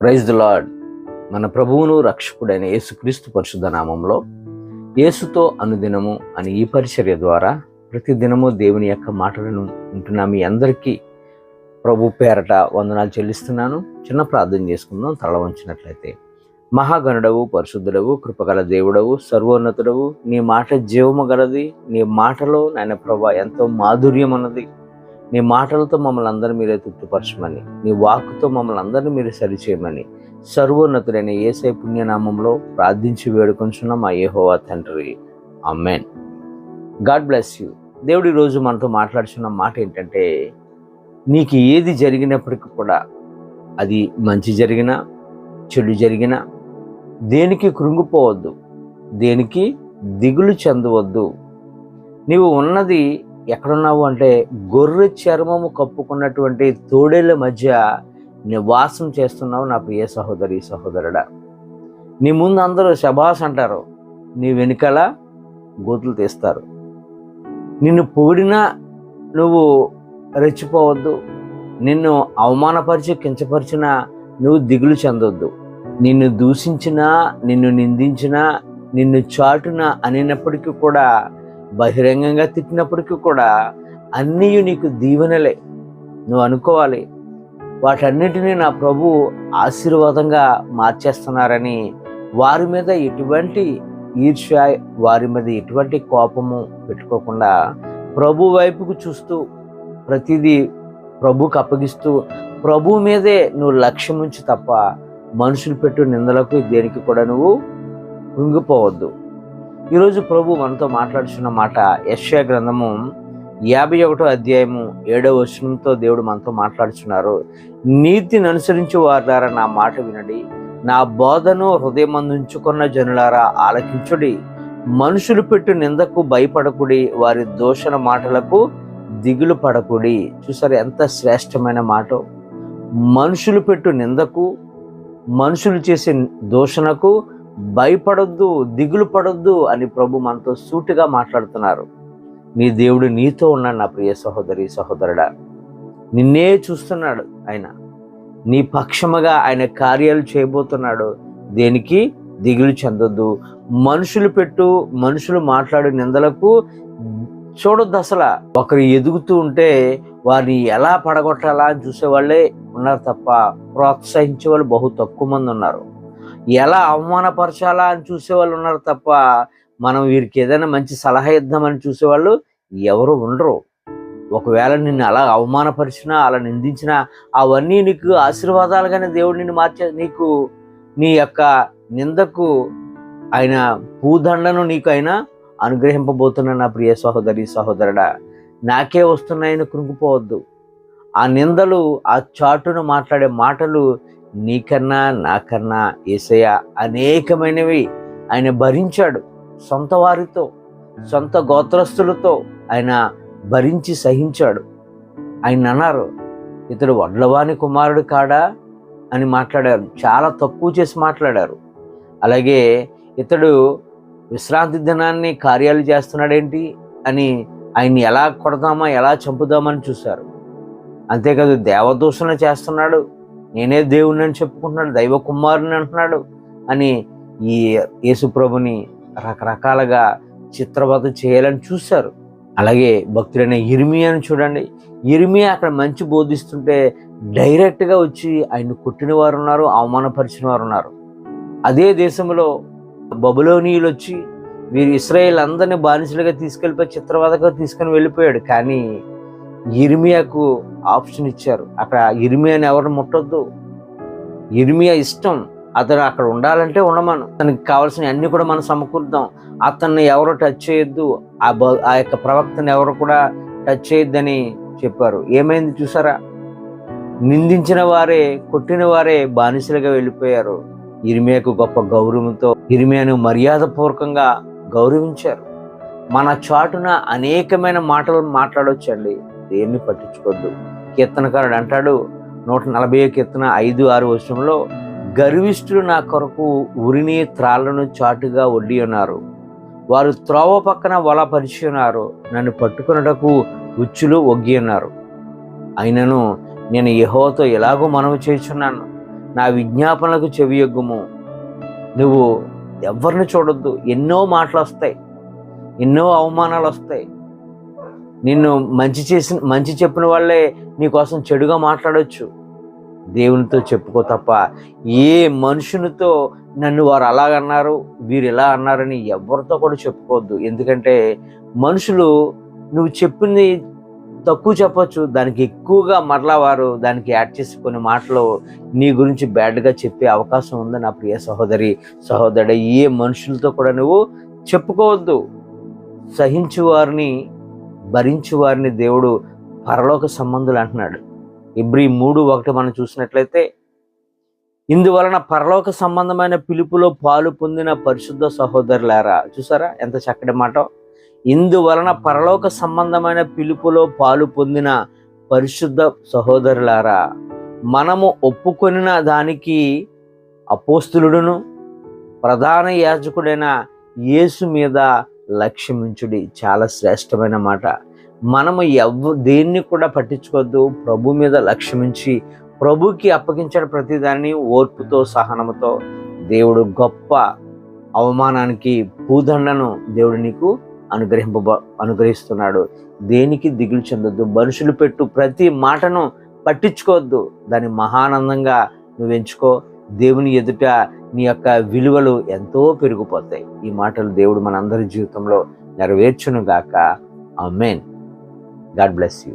Praise the lord మన ప్రభువును రక్షకుడైన యేసుక్రీస్తు పరిశుద్ధ నామంలో యేసుతో అనుదినము అని ఈ పరిచర్య ద్వారా ప్రతి దినము దేవుని యొక్క మాటలను వింటున్న మీ అందరికీ ప్రభు పేరట వందనాలు చెల్లిస్తున్నాను. చిన్న ప్రార్థన చేసుకుందాం. తల వంచినట్లయితే. మహాగణుడవు పరిశుద్ధుడవు కృపగల దేవుడవు సర్వోన్నతుడవు నీ మాట జీవము గలది నీ మాటలో నాయన ప్రభా ఎంతో మాధుర్యం అన్నది నీ మాటలతో మమ్మల్ని అందరూ మీరే తృప్తిపరచమని నీ వాక్కుతో మమ్మల్ని అందరినీ మీరు సరిచేయమని సర్వోన్నతుడైన ఏసై పుణ్యనామంలో ప్రార్థించి వేడుకొంచున్నాం. మా ఏహోవా తండ్రి. Amen God bless you. దేవుడు ఈరోజు మనతో మాట్లాడుచున్న మాట ఏంటంటే నీకు ఏది జరిగినప్పటికీ కూడా అది మంచి జరిగినా చెడు జరిగినా దేనికి కృంగిపోవద్దు దేనికి దిగులు చెందవద్దు. నీవు ఉన్నది ఎక్కడున్నావు అంటే గొర్రె చర్మము కప్పుకున్నటువంటి తోడేళ్ళ మధ్య నివాసం చేస్తున్నావు నా ప్రియ సహోదరి సహోదరుడా. నీ ముందు అందరూ శబాస్ అంటారు నీ వెనుకల గోతులు తీస్తారు. నిన్ను పొగిడినా నువ్వు రెచ్చిపోవద్దు నిన్ను అవమానపరిచి కించపరిచినా నువ్వు దిగులు చెందొద్దు. నిన్ను దూషించినా నిన్ను నిందించినా నిన్ను చాటున అనినప్పటికీ కూడా బహిరంగంగా తిట్టినప్పటికీ కూడా అన్నీ నీకు దీవెనలే. నువ్వు అనుకోవాలి. వాటన్నిటినీ నా ప్రభు ఆశీర్వాదంగా మార్చేస్తున్నారని వారి మీద ఎటువంటి ఈర్ష్య వారి మీద ఎటువంటి కోపము పెట్టుకోకుండా ప్రభు వైపుకు చూస్తూ ప్రతిదీ ప్రభుకు అప్పగిస్తూ ప్రభు మీదే నువ్వు లక్ష్యం ఉంచి తప్ప మనుషులు పెట్టు నిందలకు దేనికి కూడా నువ్వు కృంగిపోవద్దు. ఈరోజు ప్రభు మనతో మాట్లాడుచున్న మాట యశ్యా గ్రంథము యాభై ఒకటో అధ్యాయము ఏడవ వచనంతో దేవుడు మనతో మాట్లాడుచున్నారు. నీతిని అనుసరించి వారారా నా మాట వినడి. నా బోధను హృదయమందుంచుకున్న జనులారా ఆలకించుడి. మనుషులు పెట్టు నిందకు భయపడకుడి వారి దోషణ మాటలకు దిగులు పడకుడి. చూసారు ఎంత శ్రేష్టమైన మాట. మనుషులు పెట్టు నిందకు మనుషులు చేసే దోషణకు భయపడొద్దు దిగులు పడొద్దు అని ప్రభు మనతో సూటిగా మాట్లాడుతున్నారు. నీ దేవుడు నీతో ఉన్నాడు నా ప్రియ సహోదరి సహోదరుడా. నిన్నే చూస్తున్నాడు ఆయన. నీ పక్షముగా ఆయన కార్యాలు చేయబోతున్నాడు. దేనికి? దిగులు చెందొద్దు. మనుషులు పెట్టు మనుషులు మాట్లాడే నిందలకు చూడొద్దు అసలు. ఒకరు ఎదుగుతూ ఉంటే వారిని ఎలా పడగొట్టాలా అని చూసేవాళ్ళే ఉన్నారు తప్ప ప్రోత్సహించే వాళ్ళు బహు తక్కువ మంది ఉన్నారు. ఎలా అవమానపరచాలా అని చూసేవాళ్ళు ఉన్నారు తప్ప మనం వీరికి ఏదైనా మంచి సలహా ఇద్దామని చూసేవాళ్ళు ఎవరు ఉండరు. ఒకవేళ నిన్ను అలా అవమానపరిచినా అలా నిందించినా అవన్నీ నీకు ఆశీర్వాదాలుగానే దేవుడు నిన్ను మార్చే నీకు నీ యొక్క నిందకు ఆయన పూదండను నీకు ఆయన అనుగ్రహింపబోతున్న నా ప్రియ సహోదరి సహోదరుడా నాకే వస్తున్నాయని కృంగిపోవద్దు. ఆ నిందలు ఆ చాటును మాట్లాడే మాటలు నీకన్నా నాకన్నా ఏసయ్య అనేకమైనవి ఆయన భరించాడు. సొంత వారితో సొంత గోత్రస్తులతో ఆయన భరించి సహించాడు. ఆయన అన్నారు ఇతడు వడ్లవాని కుమారుడు కాడా? అని మాట్లాడారు. చాలా తక్కువ చేసి మాట్లాడారు. అలాగే ఇతడు విశ్రాంతి దినాన్ని కార్యాలు చేస్తున్నాడేంటి? అని ఆయన్ని ఎలా కొడదామా ఎలా చంపుదామని చూశారు. అంతేకాదు దేవదూషణ చేస్తున్నాడు. నేనే దేవుణ్ణి అని చెప్పుకుంటున్నాడు దైవ కుమారుని అంటున్నాడు అని ఈ యేసుప్రభుని రకరకాలుగా చిత్రవత చేయాలని చూశారు. అలాగే భక్తుడైన ఇర్మియాని చూడండి. ఇర్మియా అక్కడ మంచి బోధిస్తుంటే డైరెక్ట్గా వచ్చి ఆయన కొట్టిన వారు ఉన్నారు అవమానపరిచిన వారు ఉన్నారు అదే దేశంలో బబులోనీయులు వచ్చి వీరు ఇస్రాయేల్ అందరినీ బానిసలుగా తీసుకెళ్ళిపోయి చిత్రవతగా తీసుకొని వెళ్ళిపోయాడు. కానీ ఇర్మియాకు ఆప్షన్ ఇచ్చారు. అక్కడ ఇర్మియాని ఎవరు ముట్టొద్దు. ఇర్మియా ఇష్టం. అతను అక్కడ ఉండాలంటే ఉండమను. అతనికి కావాల్సిన అన్ని కూడా మనం సమకూర్దాం అతన్ని ఎవరు టచ్ చేయొద్దు. ఆ బ- ఆ యొక్క ప్రవక్తను ఎవరు కూడా టచ్ చేయొద్దని చెప్పారు. ఏమైంది చూసారా? నిందించిన వారే కొట్టిన వారే బానిసలుగా వెళ్ళిపోయారు. ఇరిమేకు గొప్ప గౌరవంతో ఇరిమియాను మర్యాదపూర్వకంగా గౌరవించారు. మన చాటున అనేకమైన మాటలు మాట్లాడొచ్చండి. దేన్ని పట్టించుకోవద్దు కీర్తనకారుడు అంటాడు నూట నలభై కీర్తన ఐదు ఆరు వర్షంలో గర్విష్ఠులు నా కొరకు ఉరిని త్రాళ్ళను చాటుగా వడ్డీ ఉన్నారు. వారు త్రోవ పక్కన వల పరిచి ఉన్నారు. నన్ను పట్టుకున్నటకు ఉచ్చులు ఒగ్గి ఉన్నారు. అయినను నేను యహోతో ఎలాగో మనవి చేస్తున్నాను నా విజ్ఞాపనలకు చెవియొగ్గుము నువ్వు ఎవరిని చూడొద్దు? ఎన్నో మాటలు వస్తాయి ఎన్నో అవమానాలు వస్తాయి నిన్ను మంచి చేసిన మంచి చెప్పిన వాళ్ళే నీకోసం చెడుగా మాట్లాడవచ్చు దేవునితో చెప్పుకో తప్ప ఏ మనుషునితో నన్ను వారు అలాగన్నారు వీరు ఇలా అన్నారని ఎవరితో కూడా చెప్పుకోవద్దు. ఎందుకంటే మనుషులు నువ్వు చెప్పింది తక్కువ చెప్పొచ్చు దానికి ఎక్కువగా మరలా వారు దానికి యాడ్ చేసి కొన్ని మాటలు నీ గురించి బ్యాడ్గా చెప్పే అవకాశం ఉంది నా ప్రియ సహోదరి సహోదరుడు. ఏ మనుషులతో కూడా నువ్వు చెప్పుకోవద్దు. సహించు వారిని భరించు వారిని దేవుడు పరలోక సంబంధులు అంటున్నాడు. ఇబ్రి మూడు ఒకటి మనం చూసినట్లయితే ఇందువలన పరలోక సంబంధమైన పిలుపులో పాలు పొందిన పరిశుద్ధ సహోదరులారా చూసారా ఎంత చక్కటి మాట? ఇందువలన పరలోక సంబంధమైన పిలుపులో పాలు పొందిన పరిశుద్ధ సహోదరులారా మనము ఒప్పుకొనిన దానికి అపోస్తులుడును ప్రధాన యాజకుడైన యేసు మీద లక్ష్యమించుడి. చాలా శ్రేష్టమైన మాట. మనము ఎవ దేన్ని కూడా పట్టించుకోవద్దు. ప్రభు మీద లక్ష్యమించి ప్రభుకి అప్పగించిన ప్రతిదాన్ని ఓర్పుతో సహనముతో. దేవుడు గొప్ప అవమానానికి భూదండను దేవుడు నీకు అనుగ్రహింప అనుగ్రహిస్తున్నాడు. దేనికి దిగులు చెందొద్దు. మనుషులు పెట్టు ప్రతి మాటను పట్టించుకోవద్దు. దాన్ని మహానందంగా నువ్వు ఎంచుకో. దేవుని ఎదుట నీ యొక్క విలువలు ఎంతో పెరిగిపోతాయి. ఈ మాటలు దేవుడు మనందరి జీవితంలో నెరవేర్చును గాక ఆ మెయిన్ గాడ్ బ్లెస్ యూ.